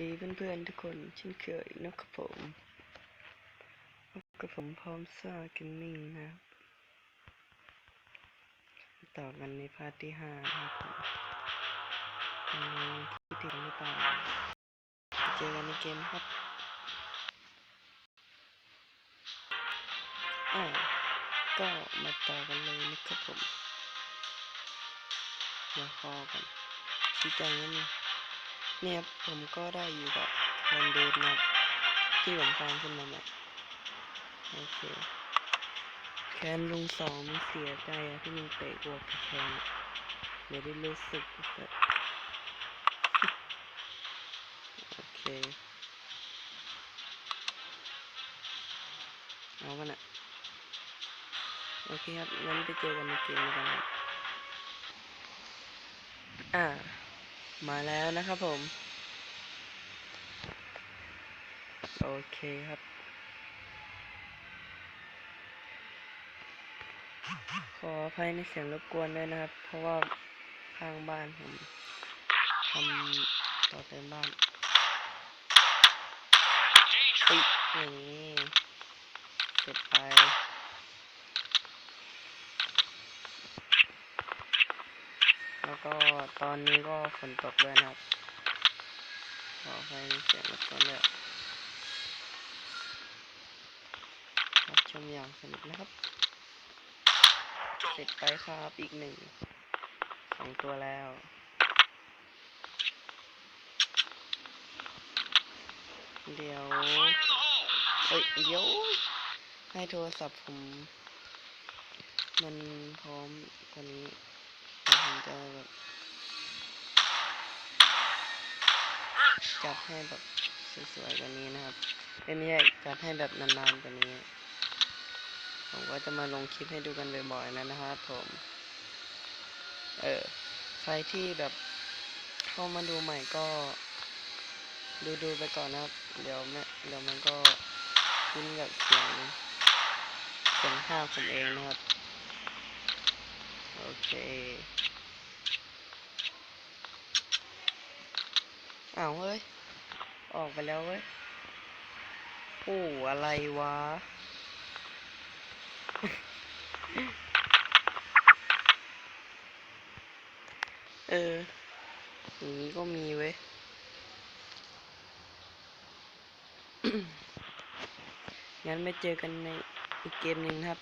ดีเพื่อนๆทุกคนเช่นเคยนะครับผมกับผมพร้อมซ่าเกมมิ่งนะครับต่อกันในพาร์ทที่ห้าครับผมอืมคิดถึงหรือเปล่าเจอกันในเกมครับอ่าก็มาต่อกันเลยนะครับผมเดี๋ยวพอกันชี้แจงนิดนึง เนี่ยผมก็ได้อยู่กับคนเดทนะครับที่ผมฟังขึ้นมาใหม่ยโอเคแคนลุงสองมันเสียใจอะที่มึงเตะกวกกับแคนเดี๋ยวได้รู้สึกโอเคเอากันอะโอเคครับงั้นไปเจอกันในเกมกันอ่า มาแล้วนะครับผม โอเคครับ ขออภัยในเสียงรบกวนด้วยนะครับ เพราะว่าข้างบ้านผมทำต่อเติมบ้านอุ๊ยนี่เสร็จไป แล้ว ก็ตอนนี้ก็ฝนตกด้วยนะครับขออภัยในเสียงรบกวนด้วยรับชมอย่างสนุกนะครับ เสร็จไปครับอีกหนึ่งสองตัวแล้วเดี๋ยวเอ้ยเดี๋ยว ให้โทรศัพท์ผม มันพร้อมกว่านี้ ผมจะแบบจัดให้แบบสวยๆกว่านี้นะครับเป็นไม่ใช่จัดให้แบบนานๆกว่านี้ ผมก็จะมาลงคลิปให้ดูกันบ่อยๆนะนะครับผม เออใครที่แบบเข้ามาดูใหม่ก็ดูดูๆไปก่อนนะครับ เดี๋ยวแม่เดี๋ยวมันก็คุ้นกับเสียงเสียงภาผมเองนะครับ โอเคอ้าวเฮ้ย ออกไปแล้วเว้ยโอ้อะไรวะ เอออย่างนี้ก็มีเว้ยงั้นไปเจอกันในอีกเกมหนึ่งครับ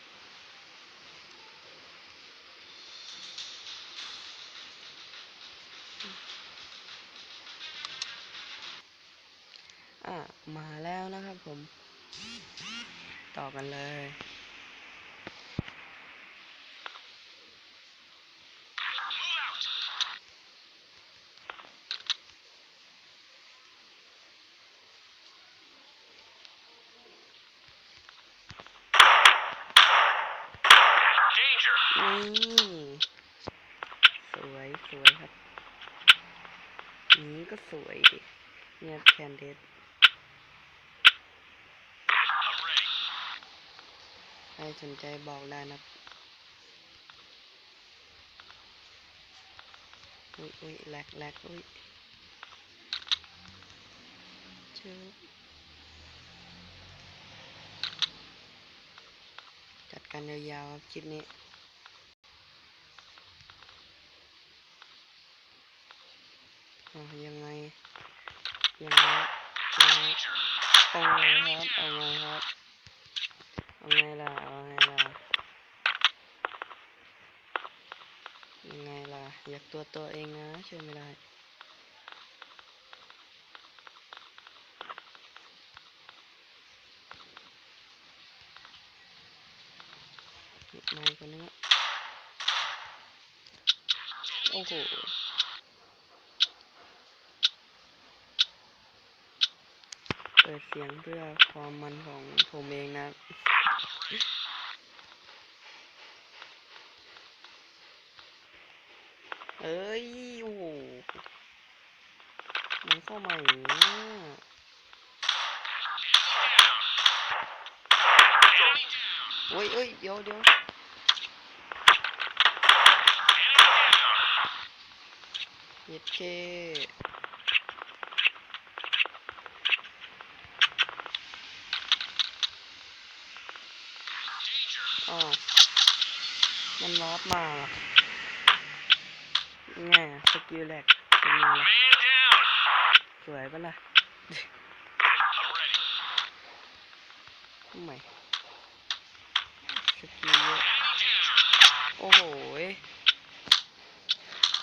อะ มาแล้วนะครับ ผม ต่อกันเลย นี่ สวยสวยครับ นี้ก็สวยดิเนี่ยแคนเดด Array. ใครสนใจบอกได้นะอุ้ยอุ้ยแลกแลกอุ้ยเจอจัดการยาวๆครับคลิปนี้อ่ายังไง ยังไงยังไง Danger. เอาไงครับเอาไงครับ ไงล่ะเอาไงล่ะยังไงล่ะ อยากตัวตัวเองนะช่วยไม่ได้อีกไม้คนนึงโอ้โหเปิดเสียงเพื่อความมันของผมเองนะ เอ้ย โอ้โหมันเข้ามาอย่างนี้อะ Enemy down. โอ้ยเอ้ยเดี๋ยวเดี๋ยวเย็ดเค อ๋อมันวาร์ปมาว่ะไงสกิลแลกเป็นไงล่ะสวยปะล่ะทำไมสกิลเยอะโอ้โห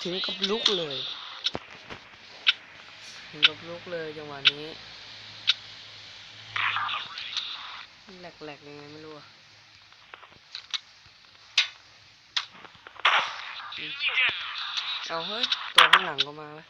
ถึงกับลุกเลย ถึงกับลุกเลยจังหวะนี้แหลกๆยังไงไม่รู้อะ เอาเฮ้ย ตัวข้างหลังก็มาเว้ย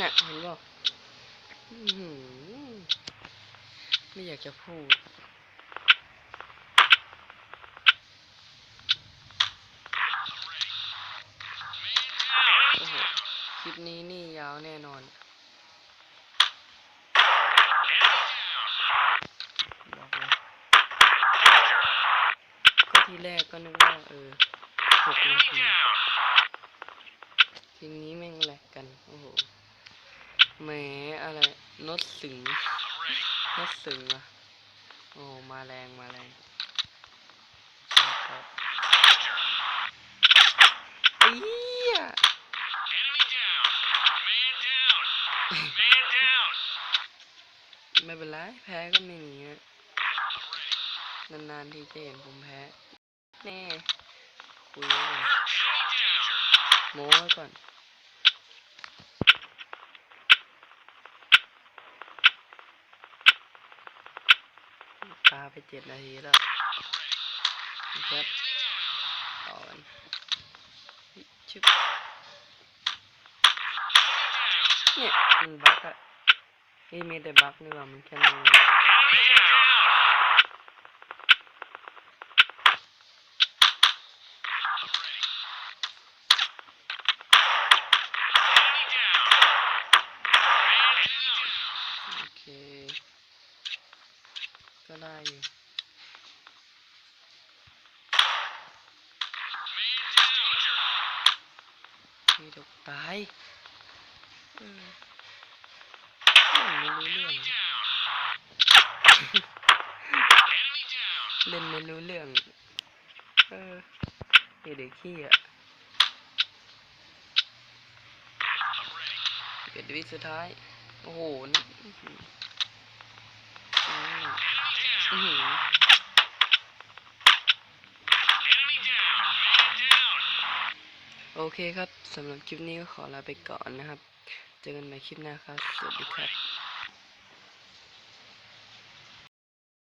น่ะเห็นป่ะอื้อหือไม่อยากจะพูด I'm ready. Man down. โอ้โห ค ลิปนี้นี่ยาวแน่นอนก็ทีแรกก็นึกว่าเออหกนาทีทีนี้แม่งแหลกกัน โอ้โหแหมอะไรนดสึงนดสึงอะโอ้มาแรงมาแรงครับ ไม่เป็นไรแพ้ก็ไม่หนีอะนานๆทีจะเห็นผมแพ้แน่คุยไว้ก่อนโม้ไว้ก่อนปาไปเจ็ดนาทีแล้วครับต่อกันชึบ เฮ้ยมีแต่บักนี่หว่ามันแค่นั้นเอง Enemy down. I'm ready. Enemy down. Man down. โอเค ก็ได้อยู่ Man down. Danger. มีดอกตายเออเล่น ไม่รู้เรื่อง เล่นไม่รู้เรื่อง เออเด็กขี้อะเกิดวิสุดท้าย โอ้โหนี่อื้อหืออืมโอเคครับ สำหรับคลิปนี้ก็ขอลาไปก่อนนะครับ เจอกันใหม่คลิปหน้าครับ สวัสดีครับ